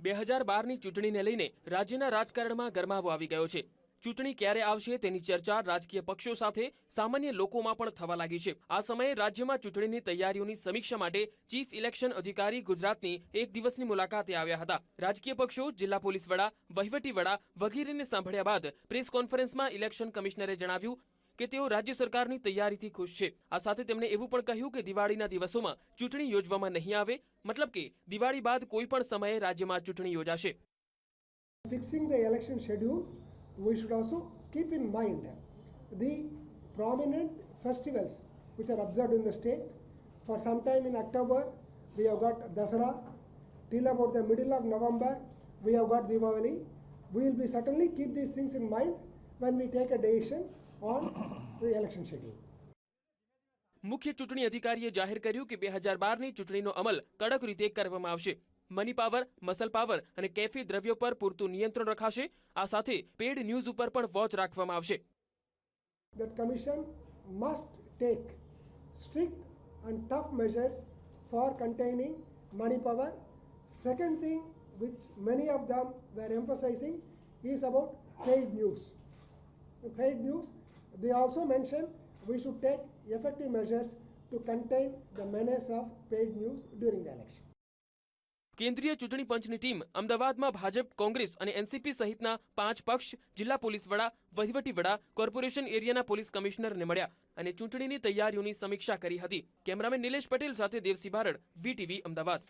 બે હજાર બારની ચૂંટણીને લઈને રાજ્યના રાજકારણમાં ગરમાવો આવી ગયો છે. ચૂંટણી ક્યારે આવશે તેની ચર્ચા રાજકીય પક્ષો સાથે સામાન્ય લોકોમાં પણ થવા લાગી છે. આ સમયે રાજ્યમાં ચૂંટણીની તૈયારીઓની સમીક્ષા માટે ચીફ ઇલેક્શન અધિકારી ગુજરાતની એક દિવસની મુલાકાતે આવ્યા હતા. રાજકીય પક્ષો, જિલ્લા પોલીસ વડા, વહીવટી વડા વગેરેને સાંભળ્યા બાદ પ્રેસ કોન્ફરન્સમાં ઇલેક્શન કમિશનરે જણાવ્યું કે તેઓ રાજ્ય સરકારની તૈયારીથી ખુશ છે આ સાથે તેમણે એવું પણ કહ્યું કે દિવાળીના દિવસોમાં ચૂંટણી યોજવામાં નહીં આવે મતલબ કે દિવાળી બાદ કોઈ પણ સમયે રાજ્યમાં ચૂંટણી યોજાશે Fixing the election schedule, we should also keep in mind the prominent festivals which are observed in the state. For some time in October, we have got Dasara. Till about the middle of November, we have got Diwali. We will be certainly keep these things in mind when we take a decision on the election schedule. મુખ્ય ચૂંટણી અધિકારીએ જાહેર કર્યું કે બે હજાર બારની ચૂંટણીનો અમલ કડક રીતે કરવામાં આવશે મની પાવર મસલ પાવર અને કેફી દ્રવ્યો પર પૂરતું નિયંત્રણ રખાશે આ સાથે પેડ ન્યૂઝ ઉપર પણ વોચ રાખવામાં આવશે That commission must take strict and tough measures for containing money power. Second thing, which many of them were emphasizing, is about paid news. Paid news, they also mentioned we should take effective measures to contain the menace of paid news during the election. કેન્દ્રીય ચૂંટણી પંચની team અમદાવાદમાં ભાજપ, કોંગ્રેસ અને NCP સહિતના પાંચ પક્ષ, જિલ્લા police વડા, વહીવટી વડા, કોર્પોરેશન એરિયાના પોલીસ કમિશનરને મળ્યા અને ચૂંટણીની તૈયારીઓની સમીક્ષા કરી હતી કેમેરામેન નિલેશ પટેલ સાથે દેવસી બારડ વીટીવી, અમદાવાદ